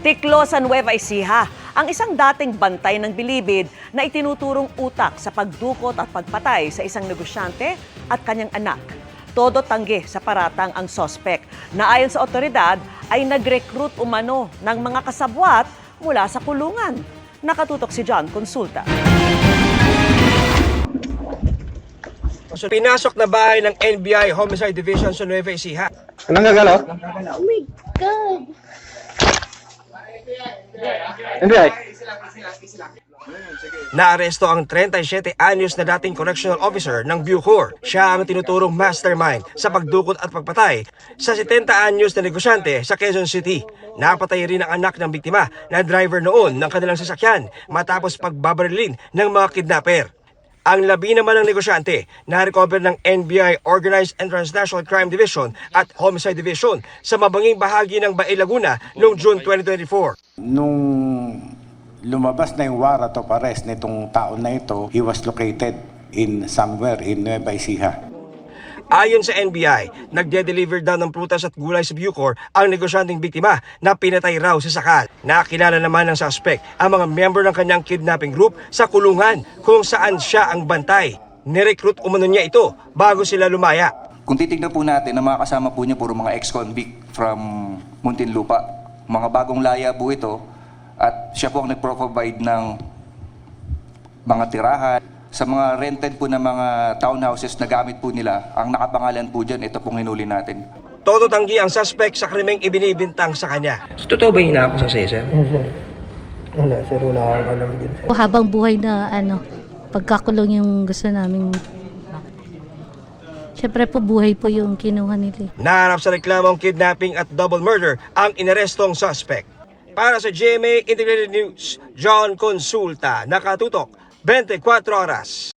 Tiklo sa Nueva Ecija, ang isang dating bantay ng bilibid na itinuturong utak sa pagdukot at pagpatay sa isang negosyante at kanyang anak. Todo tanggi sa paratang ang sospek na ayon sa otoridad ay nag-recruit umano ng mga kasabwat mula sa kulungan. Nakatutok si John Consulta. So, pinasok na bahay ng NBI Homicide Division sa Nueva Ecija. Anong gagalaw? Oh my God! NBI. Naaresto ang 37 anyos na dating correctional officer ng Bucor. Siya ang tinuturong mastermind sa pagdukot at pagpatay sa 70 anyos na negosyante sa Quezon City. Napatay rin ang anak ng biktima na driver noon ng kanilang sasakyan matapos pagbabarilin ng mga kidnapper. Ang labi naman ng negosyante na-recover ng NBI Organized and Transnational Crime Division at Homicide Division sa mabanging bahagi ng Bae Laguna noong June 2024. Nung lumabas na yung warrant of arrest nitong taon na ito, he was located in somewhere in Nueva Ecija. Ayon sa NBI, nagde-deliver daw ng prutas at gulay sa Bucor ang negosyanteng biktima na pinatay raw sa sakal. Nakilala naman ng suspect ang mga member ng kanyang kidnapping group sa kulungan kung saan siya ang bantay. Nirecruit umano niya ito bago sila lumaya. Kung titignan po natin, ang mga kasama po niya puro mga ex-convict from Muntinlupa. Mga bagong laya po ito at siya po ang nag-provide ng mga tirahan. Sa mga rented po ng mga townhouses na gamit po nila, ang nakapangalan po dyan, ito pong hinuli natin. Todo tanggi ang suspect sa krimeng ibinibintang sa kanya. Totoo ba yung inaakusa sa'yo, sir? Wala, sir. Wala akong alam din. Habang buhay na ano, pagkakulong yung gusto namin. Siyempre po buhay po yung kinuha nila. Naharap sa reklamong kidnapping at double murder ang inarestong suspect. Para sa GMA Integrated News, John Consulta, nakatutok 24 oras.